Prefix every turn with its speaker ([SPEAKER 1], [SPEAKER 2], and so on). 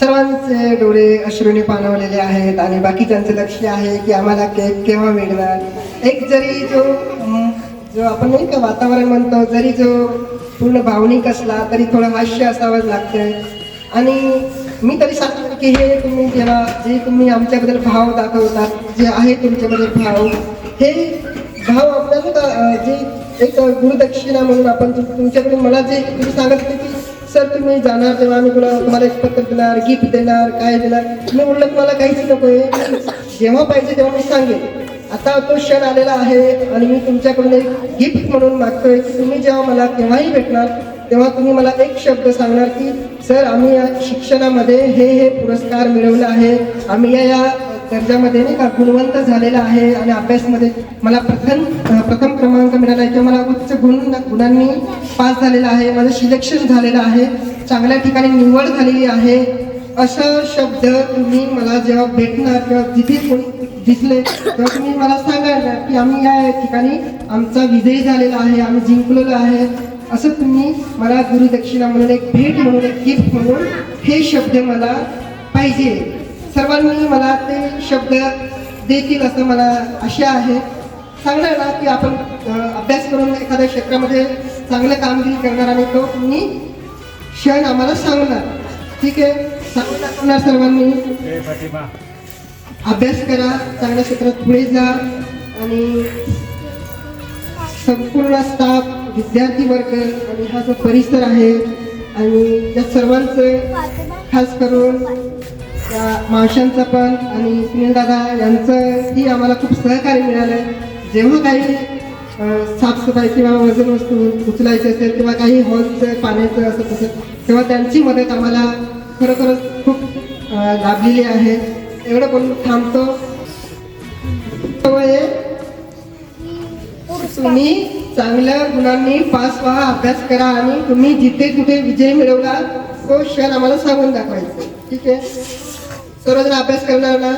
[SPEAKER 1] सर्वांचे डोळे अश्रूने पाणवलेले आहेत आणि बाकीच्यांचं लक्ष आहे की आम्हाला केक केव्हा मिळणार? एक जरी जो जो आपण नाही का वातावरण म्हणतो जरी जो पूर्ण भावनिक असला तरी थोडं हास्य असावंच लागतंय. आणि मी तरी सांगतो की हे तुम्ही जेव्हा जे तुम्ही आमच्याबद्दल भाव दाखवतात जे आहे तुमच्याबद्दल भाव हे भाव आपल्याला जे एक गुरुदक्षिणा म्हणून आपण तुमच्याकडे मला जे तुम्ही सांगत होते सर तुम्ही जाणार तेव्हा आम्ही तुला तुम्हाला एक पत्र देणार गिफ्ट देणार काय देणार? मी म्हणलं तुम्हाला काहीच नको आहे. जेव्हा पाहिजे तेव्हा मी सांगेन. आता तो क्षण आलेला आहे आणि मी तुमच्याकडून एक गिफ्ट म्हणून मागतोय. की तुम्ही जेव्हा मला केव्हाही भेटणार तेव्हा तुम्ही मला एक शब्द सांगणार की सर आम्ही या शिक्षणामध्ये हे हे पुरस्कार मिळवलं आहे. आम्ही या या दर्जामध्ये नाही का गुणवंत झालेला आहे आणि अभ्यासमध्ये मला प्रथम प्रथम क्रमांक मिळाला. आहे किंवा मला उच्च गुण गुणांनी पास झालेला आहे माझं सिलेक्शन झालेलं आहे चांगल्या ठिकाणी निवड झालेली आहे. असं शब्द तुम्ही मला जेव्हा भेटणार किंवा जिथे कोणी दिसले तेव्हा तुम्ही मला सांगायला की आम्ही या ठिकाणी आमचा विजय झालेला आहे आम्ही जिंकलेलो आहे. असं तुम्ही मला गुरुदक्षिणा म्हणून एक भेट म्हणून एक गिफ्ट म्हणून हे शब्द मला पाहिजे. सर्वांनी मला ते शब्द देतील असं मला आशा आहे. सांगणार ना की आपण अभ्यास करून एखाद्या क्षेत्रामध्ये चांगलं कामगिरी करणार आणि तो तुम्ही क्षण आम्हाला सांगणार. ठीक आहे? सांगून दाखवणार सर्वांनी? अभ्यास करा चांगल्या क्षेत्रात पुढे जा आणि संपूर्ण स्टाफ विद्यार्थी वर्ग आणि हा जो परिसर आहे आणि या सर्वांचं खास करून त्या मावशांचं पण आणि सुनील दादा यांचंही आम्हाला खूप सहकार्य मिळालं. जेव्हा काही साफसफाई किंवा वजन वस्तू उचलायचे असेल किंवा काही हॉलचं पाण्याचं असं तसं तेव्हा त्यांची मदत आम्हाला खरोखरच खूप लाभलेली आहे. एवढं बोलून थांबतो. त्यामुळे तुम्ही चांगल्या गुणांनी पास व्हा अभ्यास करा आणि तुम्ही जिथे कुठे विजय मिळवला तो क्षण आम्हाला सांगून दाखवायचा. ठीक आहे? सर्वजण अभ्यास करणार ना